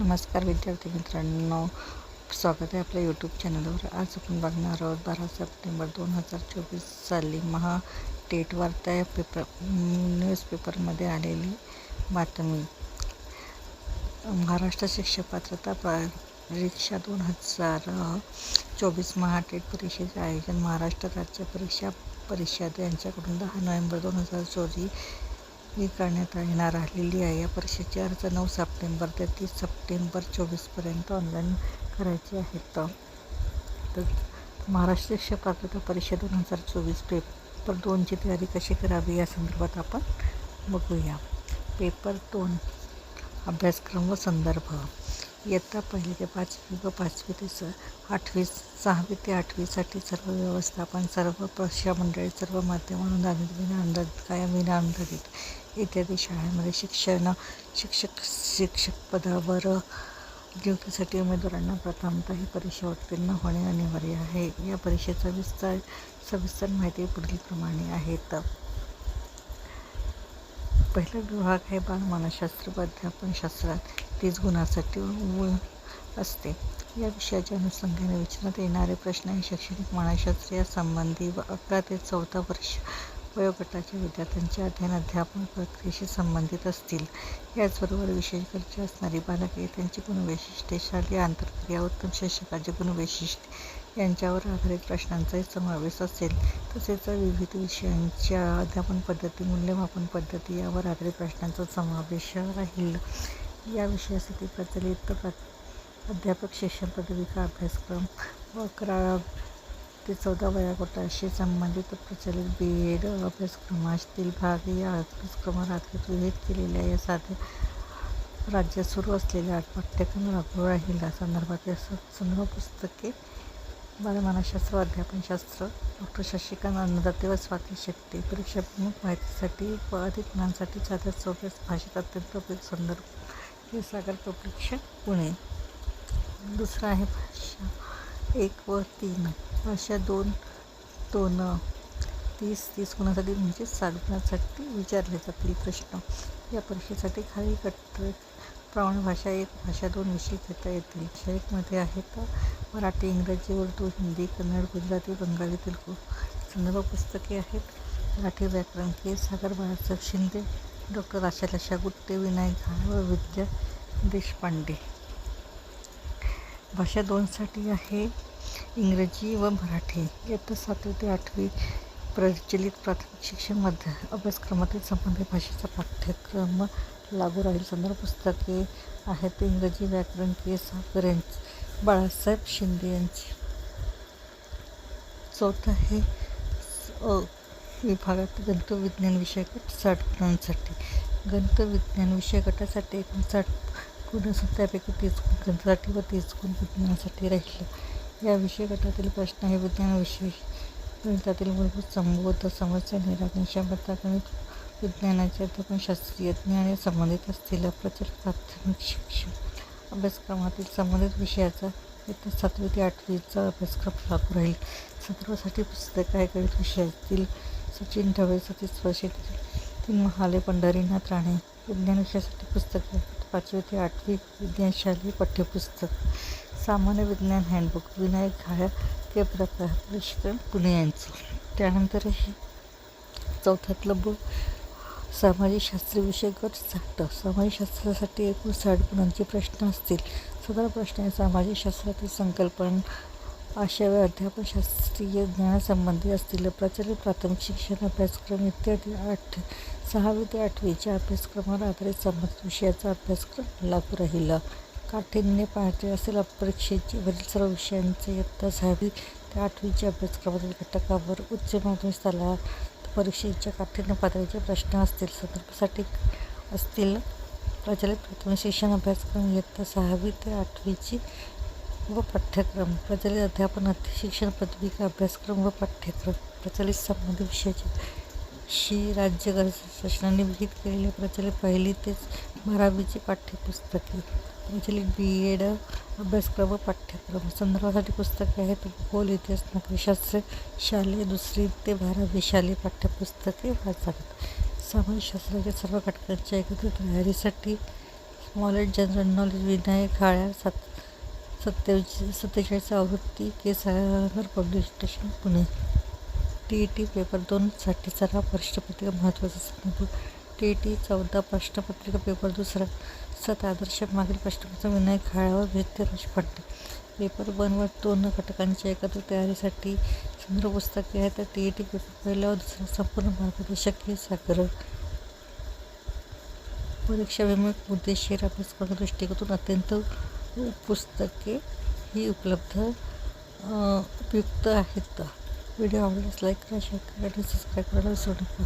नमस्कार विद्यार्थी मित्रांनो स्वागत आहे आपल्या यूट्यूब चॅनलवर आज आपण बघणार आहोत बारा सप्टेंबर दोन हजार चोवीस साली महा टेट वार्ता या पेपर न्यूजपेपरमध्ये आलेली बातमी. महाराष्ट्र शिक्षक पात्रता परीक्षा दोन हजार चोवीस महाटेट परीक्षेचे आयोजन महाराष्ट्र राज्य परीक्षा परिषद यांच्याकडून दहा नोव्हेंबर दोन हजार चोवीस ही करण्यात येणार आलेली आहे. या परीक्षेचे अर्ज नऊ सप्टेंबर ते तीस सप्टेंबर चोवीसपर्यंत ऑनलाईन करायचे आहेत. तर महाराष्ट्र शिक्षक पात्रता परीक्षा दोन हजार चोवीस पेपर दोनची तयारी कशी करावी या संदर्भात आपण बघूया. पेपर दोन अभ्यासक्रम व संदर्भ. इयत्ता पहिली ते पाचवी व पाचवी ते स आठवी सहावी ते आठवीसाठी सर्व व्यवस्थापन सर्व परीक्षा मंडळी सर्व माध्यम अनुदानित विनाअनुदानित कायम विनाअनुदानित इत्यादी शाळांमध्ये शिक्षण शिक्षक शिक्षक पदावर नियुक्तीसाठी उमेदवारांना प्रथमतः ही परीक्षा उत्तीर्ण होणे अनिवार्य आहे. या परीक्षेचा विस्तार सविस्तर माहिती पुढीलप्रमाणे आहेत. पहिला विभाग आहे बालमानसशास्त्र व अध्यापनशास्त्रात तीच गुणासाठी असते. या विषयाच्या अनुषंगाने विचारण्यात येणारे प्रश्न हे शैक्षणिक मानसशास्त्र संबंधी व अकरा ते चौदा वर्ष वयोगटाच्या विद्यार्थ्यांच्या अध्ययन अध्यापन प्रक्रियेशी संबंधित असतील. याचबरोबर विशेष गरजा असणारी बालके त्यांची गुणवैशिष्ट्ये शालेय आंतरक्रिया उत्तम शिक्षकाचे गुणवैशिष्ट्ये यांच्यावर आधारित प्रश्नांचाही समावेश असेल. तसेच विविध विषयांच्या अध्यापन पद्धती मूल्यमापन पद्धती यावर आधारित प्रश्नांचा समावेश राहील. या विषयासाठी प्रचलित प्रा अध्यापक शिक्षण पदविका अभ्यासक्रम व अकरा ते चौदा वयोगटाशी संबंधित प्रचलित बी एड अभ्यासक्रमातील भाग या अभ्यासक्रमात विहित केलेल्या या साध्या राज्यात सुरू असलेल्या आठ पाठ्यक्रम लागू राहिला. संदर्भात संदर्भ पुस्तके बालमानसशास्त्र अध्यापनशास्त्र डॉक्टर शशिकांत अन्नदाते व स्वाती शेट्टी परीक्षा प्रमुख माहितीसाठी व अधिक ज्ञानासाठी साध्या चौकस भाषेत अत्यंत उपयुक्त संदर्भ सागर प्रतीक्षा पुणे. दुसरं आहे भाषा. एक व तीन. भाषा दोन दोन तीस तीस कोणासाठी म्हणजे साधनासाठी विचारले जातील प्रश्न. या परीक्षेसाठी खाली गट प्रमाण भाषा एक भाषा दोन विषय घेता येतील. भाषा एकमध्ये आहेत मराठी इंग्रजी उर्दू हिंदी कन्नड गुजराती बंगाली तेलुगू. संदर्भ पुस्तके आहेत. मराठी व्याकरण के सागर बाळासाहेब शिंदे. डॉक्टर आशालशा गुट्टे विनायक व विद्या देशपांडे. भाषा दोनसाठी आहे. इंग्रजी व मराठी. इयत्ता सातवी ते आठवी प्रचलित प्राथमिक शिक्षण मध्य अभ्यासक्रमातील संबंधित भाषेचा पाठ्यक्रम लागू राहील. संदर्भ पुस्तके आहेत. इंग्रजी व्याकरण के. सागर यांचे बाळासाहेब शिंदे यांची. चौथं आहे. विभागात गणितविज्ञान विषय गट साठ गुणांसाठी. गणितविज्ञान विषय गटासाठी एकूण साठ गुण असून त्यापैकी तीस गुण गणितासाठी व तीस गुण विज्ञानासाठी राहिले. या विषय गटातील प्रश्न हे विज्ञानविषयक गणितातील मूलभूत संबोध समस्या निराकरण क्षमता गणित विज्ञानाचे अध्यापन शास्त्रीय ज्ञाने संबंधित असलेल्या प्रचलित प्राथमिक शिक्षण अभ्यासक्रमातील संबंधित विषयाचा इयत्ता सातवी ते आठवीचा अभ्यासक्रम लागू राहील. संदर्भासाठी पुस्तक आहे गणित विषयातील सचिन ढवळे सतीश वर्षे तीन महाले पंढरीनाथ राणे विज्ञान विषयासाठी पुस्तके पाचवी ते आठवी विज्ञान शालेय पाठ्यपुस्तक सामान्य विज्ञान हँडबुक विनायक घाया के प्रकार पुणे यांचं. त्यानंतर हे चौथ्यातलं बुक सामाजिकशास्त्र विषय गट साठ. शास्त्रासाठी एकूण साठ गुणांचे प्रश्न असतील. सदर प्रश्न हे सामाजिकशास्त्रातील संकल्पना आशय अध्यापन अध्यापनशास्त्रीय ज्ञानासंबंधी असतील प्रचलित प्राथमिक शिक्षण अभ्यासक्रम इत्यादी आठ सहावी ते आठवीच्या अभ्यासक्रमावर आधारित संबंधित विषयाचा अभ्यासक्रम लागू राहिला. काठीण्य पाहते असेल परीक्षेचे वरील सर्व विषयांचे इयत्ता सहावी ते आठवीच्या अभ्यासक्रमातील घटकावर उच्च माध्यमिक स्तरात परीक्षेच्या काठीण्य पातळीचे प्रश्न असतील संदर्भासाठी असतील प्रचलित प्राथमिक शिक्षण अभ्यासक्रम इयत्ता सहावी ते आठवीची व पाठ्यक्रम प्रचलित अध्यापन अध्य- शिक्षण पदविका अभ्यासक्रम व पाठ्यक्रम प्रचलित संबंधित विषयाचे शी राज्य शासनाने विहित केलेले प्रचलित पहिली तेच बारावीची पाठ्यपुस्तके. प्रचलित बी एड अभ्यासक्रम व पाठ्यक्रम. संदर्भासाठी पुस्तके आहेत भूगोल इतिहास नागरिकशास्त्र शालेय दुसरी ते बारावी शालेय पाठ्यपुस्तके वाचावीत. समाजशास्त्राच्या सर्व घटकांच्या एकत्रित तयारीसाठी स्मॉल जनरल नॉलेज विनायक हाळ्या सात सत्तेचाळीस सत्तेचाळीस आवृत्ती K Sagar public station Pune T E T paper दोनसाठी सराव प्रश्नपत्रिका महत्त्वाचा संदर्भ टी ई टी चौदा प्रश्नपत्रिका पेपर दुसरा. सत आदर्श मागील प्रश्नपत्र विनायक खाळावर विद्या देशपांडे पेपर बनवर दोन घटकांच्या एकत्र तयारीसाठी संदर्भ पुस्तके आहेत तर टी ई टी पेपर पहिला व दुसरा संपूर्ण मार्गदर्शक हे सागर परीक्षा विमुख मुद्देशीर अभ्यासक्रम दृष्टिकोनातून अत्यंत पुस्तके ही उपलब्ध उपयुक्त आहेत. व्हिडिओ आवडल्यास लाईक करा शेअर करा आणि सबस्क्राईब करायला विसरू नका.